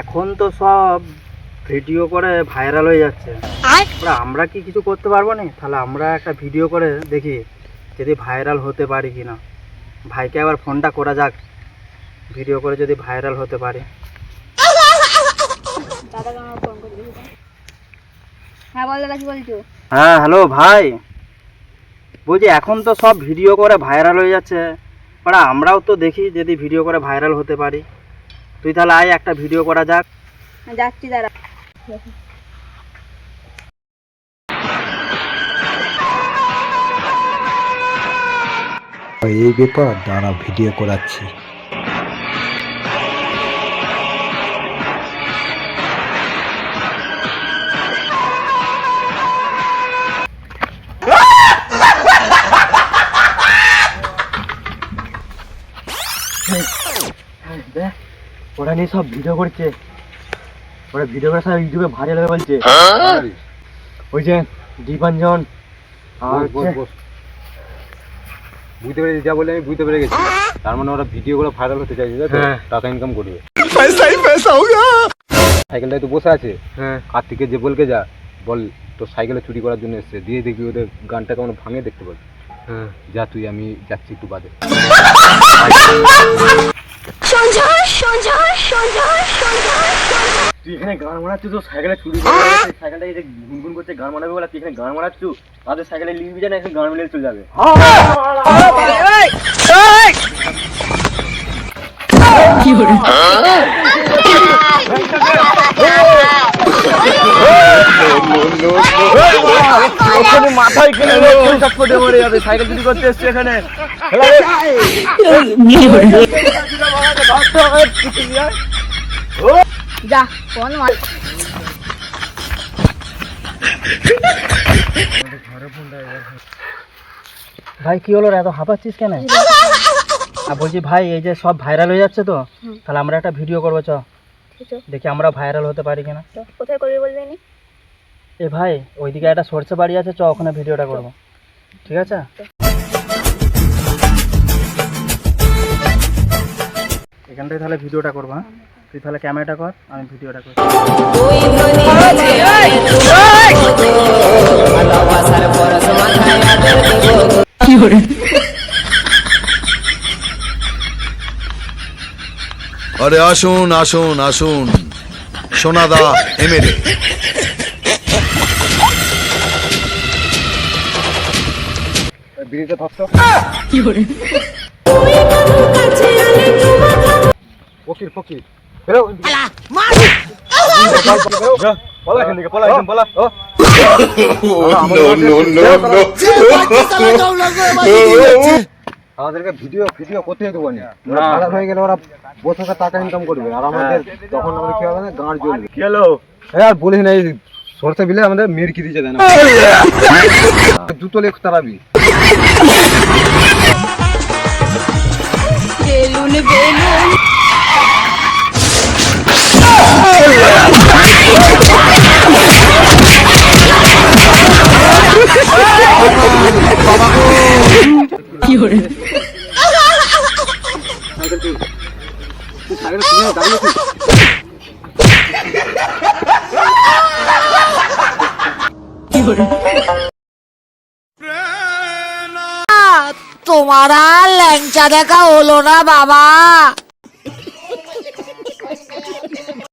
এখন তো সব ভিডিও করে ভাইরাল হয়ে যাচ্ছে। আমরা কি কিছু করতে পারব না? তাহলে আমরা একটা ভিডিও করে দেখি যদি ভাইরাল হতে পারি কি না। ভাইকে আবার ফোনটা করা যাক। ভিডিও করে যদি ভাইরাল হতে পারি। হ্যাঁ বল দাদা কি বলছো? হ্যাঁ হ্যালো ভাই। বলছি এখন তো সব ভিডিও করে ভাইরাল হয়ে যাচ্ছে। আমরাও তো দেখি যদি ভিডিও করে ভাইরাল হতে পারি। তুই তাহলে আয় একটা ভিডিও করা যাক। যাচ্ছি দাঁড়া। এই ব্যাপার দাঁড়া ভিডিও করাচ্ছি। ওরা নিয়ে সব ভিডিও করছে। ওরা ভিডিও করে সব ইউটিউবে ভাইরাল হয়ে বলছে। ওই যে দীপাঞ্জন আর বুঝতে পেরেছি যা বলে আমি বুঝতে পেরে গেছি। তার মানে ওরা ভিডিও করে ভাইরাল হতে চাইছে? হ্যাঁ। টাকা ইনকাম করবে। সাইকেলটায় তো বসে আছে। হ্যাঁ। কার্তিকের যে বলকে যা বল তোর সাইকেলে চুরি করার জন্য এসছে। দিয়ে দেখবি ওদের গানটা কেমন ভাঙে দেখতে পাবি। হ্যাঁ। যা তুই আমি যাচ্ছি একটু বাদে। তুই এখানে গান মারাচ্ছিস তো সাইকেলে চুরি করে সাইকেলটা এই যে গুনগুন করছে গান মারাবে বলে তুই এখানে গান মারাচ্ছু তাদের সাইকেলে লিখবি জানা এখানে গান মিলে চলে যাবে মাথায় কিনে চটপটে মরে যাবে সাইকেল চুরি করতে এসছে এখানে। যা ফোন মার ভাই কি হলো রে? এত হাঁপাচ্ছিস কেন? আর বলছি ভাই এই যে সব ভাইরাল হয়ে যাচ্ছে তো তাহলে আমরা একটা ভিডিও করব চ। ঠিক আছে দেখি আমরা ভাইরাল হতে পারি কিনা। তো কোথায় করবি বলবি নি এ ভাই, ওইদিকে একটা সরষে বাড়ি আছে, চ, ওখানে ভিডিওটা করব। ঠিক আছে? এখানটায় তাহলে ভিডিওটা করব হ্যাঁ? তুই তাহলে ক্যামেরাটা কর, আমি ভিডিওটা করি। আরে আসুন আসুন আসুন। সোনাদা, এমএলএ। বিড়িতে ধরতো ফকির ফকির। বেরো। পলা এখান থেকে পলা একদম পলা। ও। আমাদেরকে ভিডিও ভিডিও করতে দেবো না। হয়ে গেলে ওরা বসে টাকা ইনকাম করবে। আর আমাদের তখন আমাদের কি হবে না? গাঁড় জ্বলবে। কি হলো? আর বলিস না এই সরষে বিলে আমাদের মেরকি দিচ্ছে দেয় না জুতো লেখ তারাবি। তোমার আর ল্যাংচা দেখা হলো না বাবা।